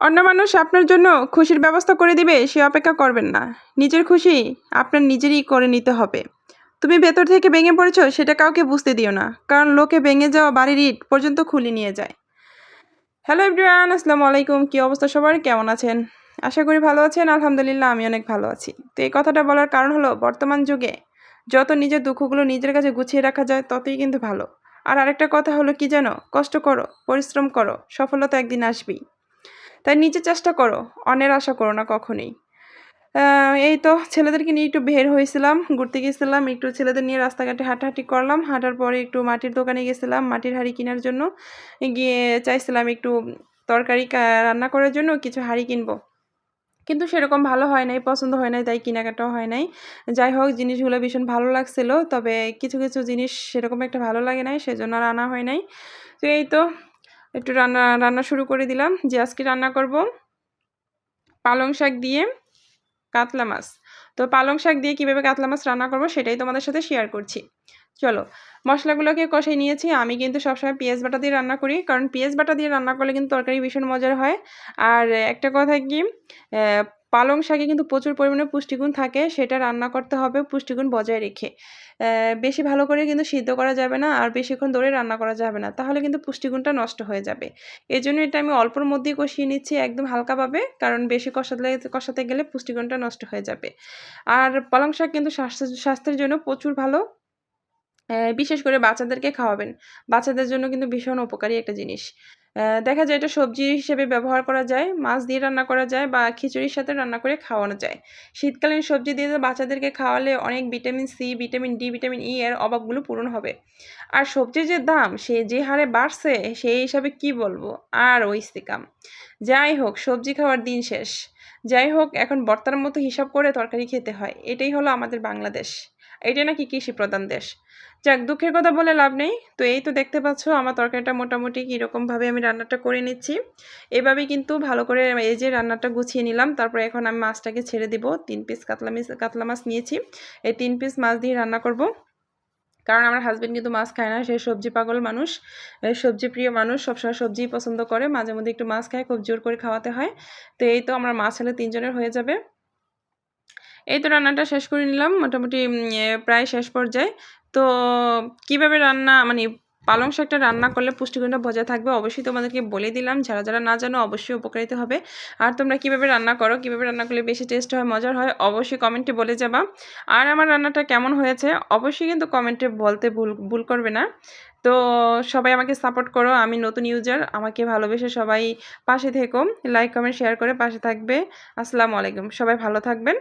অন্য মানুষ আপনার জন্য খুশির ব্যবস্থা করে দিবে, সে অপেক্ষা করবেন না। নিজের খুশি আপনার নিজেরই করে নিতে হবে। তুমি ভেতর থেকে ভেঙে পড়েছো, সেটা কাউকে বুঝতে দিও না, কারণ লোকে ভেঙে যাওয়া বাড়ির ইট পর্যন্ত খুলে নিয়ে যায়। হ্যালো এভরিওয়ান, আসসালামু আলাইকুম। কী অবস্থা সবার? কেমন আছেন? আশা করি ভালো আছেন। আলহামদুলিল্লাহ, আমি অনেক ভালো আছি। তো এই কথাটা বলার কারণ হলো, বর্তমান যুগে যত নিজের দুঃখগুলো নিজের কাছে গুছিয়ে রাখা যায়, ততই কিন্তু ভালো। আর আরেকটা কথা হলো কি জানো? কষ্ট করো, পরিশ্রম করো, সফলতা একদিন আসবেই। তাই নিজে চেষ্টা করো, অন্যের আশা করো না কখনোই। এই তো ছেলেদেরকে নিয়ে একটু বের হয়েছিলাম, ঘুরতে গেছিলাম, একটু ছেলেদের নিয়ে রাস্তাঘাটে হাঁটাহাঁটি করলাম, হাঁটার পরে একটু মাটির দোকানে গেছিলাম, মাটির হাঁড়ি কেনার জন্য। গিয়ে চাইছিলাম একটু তরকারি রান্না করার জন্য কিছু হাঁড়ি কিনবো। কিন্তু সেরকম ভালো হয় নাই, পছন্দ হয় নাই, তাই কেনাকাটাও হয় নাই। যাই হোক, জিনিসগুলো ভীষণ ভালো লাগছিল, তবে কিছু কিছু জিনিস সেরকম একটা ভালো লাগে নাই, সেজন্য আর আনা হয় নাই। তো এই তো একটু রান্না রান্না শুরু করে দিলাম। যে আজকে রান্না করব পালং শাক দিয়ে কাতলা মাছ। তো পালং শাক দিয়ে কীভাবে কাতলা মাছ রান্না করব সেটাই তোমাদের সাথে শেয়ার করছি। চলো, মশলাগুলোকে কষে নিয়েছি। আমি কিন্তু সবসময় পেঁয়াজ বাটা দিয়ে রান্না করি। কারণ পেঁয়াজ বাটা দিয়ে রান্না করলে কিন্তু তরকারি ভীষণ মজার হয়। আর একটা কথা কি পালং শাকে কিন্তু প্রচুর পরিমাণে পুষ্টিগুণ থাকে, সেটা রান্না করতে হবে, পুষ্টিগুণ বজায় রেখে। বেশি ভালো করে কিন্তু সিদ্ধ করা যাবে না আর বেশিক্ষণ ধরে রান্না করা যাবে না, তাহলে কিন্তু পুষ্টিগুণটা নষ্ট হয়ে যাবে। এই জন্য এটা আমি অল্পর মধ্যেই কষিয়ে নিচ্ছি একদম হালকাভাবে, কারণ বেশি কষাতে কষাতে গেলে পুষ্টিগুণটা নষ্ট হয়ে যাবে। আর পালং শাক কিন্তু স্বাস্থ্য, স্বাস্থ্যের জন্য প্রচুর ভালো বিশেষ করে বাচ্চাদেরকে খাওয়াবেন। বাচ্চাদের জন্য কিন্তু ভীষণ উপকারী একটা জিনিস। দেখা যায় এটা সবজি হিসেবে ব্যবহার করা যায়, মাছ দিয়ে রান্না করা যায় বা খিচুড়ির সাথে রান্না করে খাওয়ানো যায়। শীতকালীন সবজি দিয়ে বাচ্চাদেরকে খাওয়ালে অনেক vitamin C, vitamin D, vitamin E এর অভাবগুলো পূরণ হবে। আর সবজির যে দাম, সে যে হারে বাড়ছে, সেই হিসাবে কি বলব? আর ওই কাম যাই হোক, সবজি খাওয়ার দিন শেষ। যাই হোক, এখন বর্তার মতো হিসাব করে তরকারি খেতে হয়। এটাই হলো আমাদের বাংলাদেশ। এটা নাকি কৃষি প্রধান দেশ? যাক, দুঃখের কথা বলে লাভ নেই। তো এই তো দেখতে পাচ্ছ, আমার তরকারিটা মোটামুটি কীরকমভাবে আমি রান্নাটা করে নিচ্ছি। এভাবেই কিন্তু ভালো করে এই যে রান্নাটা গুছিয়ে নিলাম, তারপরে এখন আমি মাছটাকে ছেড়ে দিব। তিন পিস কাতলা মিস, কাতলা মাছ নিয়েছি। এই তিন পিস মাছ দিয়ে রান্না করব। কারণ আমার হাজব্যান্ড কিন্তু মাছ খায় না, সে সবজি পাগল মানুষ। সবজি প্রিয় মানুষ, সবসময় সবজি পছন্দ করে, মাঝে মধ্যে একটু মাছ খায়, খুব জোর করে খাওয়াতে হয়। তো এই তো আমার মাছ হলে তিনজনের হয়ে যাবে। এই তো রান্নাটা শেষ করে নিলাম, মোটামুটি প্রায় শেষ পর্যায়ে। তো কীভাবে রান্না মানে পালং শাকটা রান্না করলে পুষ্টিগুণটা বজায় থাকবে অবশ্যই তোমাদেরকে বলে দিলাম। যারা যারা না জানো অবশ্যই উপকারিত হবে। আর তোমরা কীভাবে রান্না করো, কীভাবে রান্না করলে বেশি টেস্ট হয়, মজার হয়, অবশ্যই কমেন্টে বলে যাবা। আর আমার রান্নাটা কেমন হয়েছে অবশ্যই কিন্তু কমেন্টে বলতে ভুল ভুল করবে না। তো সবাই আমাকে সাপোর্ট করো, আমি নতুন ইউজার, আমাকে ভালোবেসে সবাই পাশে থেকো। লাইক, কমেন্ট, শেয়ার করে পাশে থাকবে। আসসালামু আলাইকুম, সবাই ভালো থাকবেন।